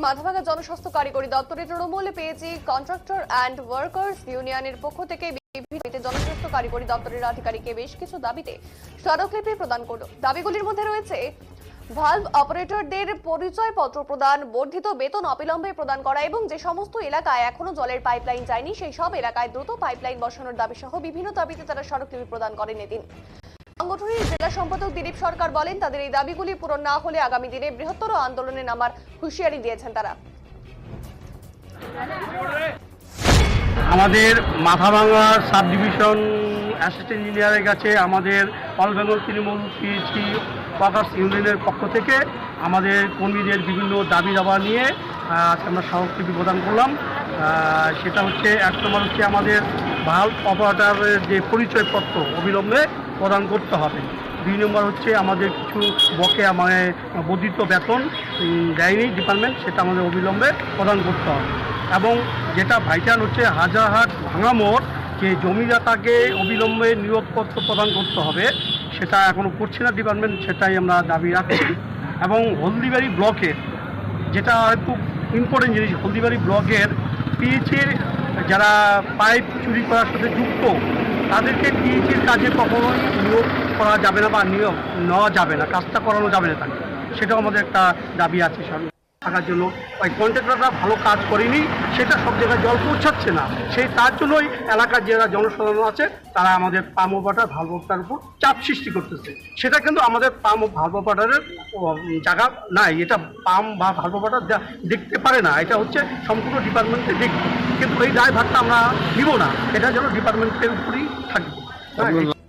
মাথাভাঙ্গা জনস্বাস্থ্য কারিগরি দপ্তরের তৃণমূল পেয়েছি কন্ট্রাক্টর অ্যান্ড ওয়ার্কার্স ইউনিয়নের পক্ষ থেকে জনস্বাস্থ্য কারিগরি দপ্তরের আধিকারিককে বেশ কিছু দাবিতে স্মারকলিপি প্রদান করল। দাবিগুলির মধ্যে রয়েছে ভালভ অপারেটরদের পরিচয়পত্র প্রদান, বর্ধিত বেতন অবিলম্বে প্রদান করা এবং যে সমস্ত এলাকায় এখনও জলের পাইপলাইন যায়নি, সেই সব এলাকায় দ্রুত পাইপলাইন বসানোর দাবি সহ বিভিন্ন দাবিতে তারা স্মারকলিপি প্রদান করেন এদিন। সংগঠনের জেলা সম্পাদক দিলীপ সরকার বলেন, তাদের এই দাবিগুলি পূরণ না হলে আগামী দিনে বৃহত্তর আন্দোলনে নামার হুঁশিয়ারি দিয়েছেন তারা। আমাদের মাথাভাঙা সাব ডিভিশন অ্যাসিস্ট্যান্ট ইঞ্জিনিয়ারের কাছে আমাদের all Bengal Trinamool PHE workers ইউনিয়নের পক্ষ থেকে আমাদের কর্মীদের বিভিন্ন দাবি দাবা নিয়ে আজকে আমরা স্মারকলিপি প্রদান করলাম। সেটা হচ্ছে, এক নম্বর হচ্ছে আমাদের ভালো অপারেটারের যে পরিচয়পত্র অবিলম্বে প্রদান করতে হবে। দুই নম্বর হচ্ছে আমাদের কিছু বকেয়া মানে বর্ধিত বেতন দেয়নি ডিপার্টমেন্ট সেটা আমাদের অবিলম্বে প্রদান করতে হবে। এবং যেটা ভাইটাল হচ্ছে হাজারহাট ভাঙা মোড়, যে জমিদাতাকে অবিলম্বে নিয়োগপত্র প্রদান করতে হবে, সেটা এখনও করছে না ডিপার্টমেন্ট সেটাই আমরা দাবি রাখছি। এবং হলদিবাড়ি ব্লকের যেটা খুব ইম্পর্টেন্ট জিনিস, হলদিবাড়ি ব্লকের পিএইচির যারা পাইপ চুরি করার সাথে যুক্ত, তাদেরকে পিএইচির কাজে কখনোই নিয়োগ করা যাবে না বা নিয়োগ নেওয়া যাবে না, কাজটা করানো যাবে না তাকে। সেটাও আমাদের একটা দাবি আছে সব থাকার জন্য ওই কন্ট্রাক্টররা ভালো কাজ করেনি, সেটা সব জায়গায় জল পৌঁছাচ্ছে না। সেই তার জন্যই এলাকার যারা জনসাধারণ আছে, তারা আমাদের পাম ভালো ওয়াটার উপর চাপ সৃষ্টি করতেছে। সেটা কিন্তু আমাদের পাম ও ভালো ওয়াটারের জায়গা নাই। এটা পাম বা ভালো ওয়াটার দেখতে পারে না, এটা হচ্ছে সম্পূর্ণ ডিপার্টমেন্টে দেখবে কিন্তু এই দায় ভাগটা আমরা নিব না। এটা যেন ডিপার্টমেন্টের উপরেই থাকবে।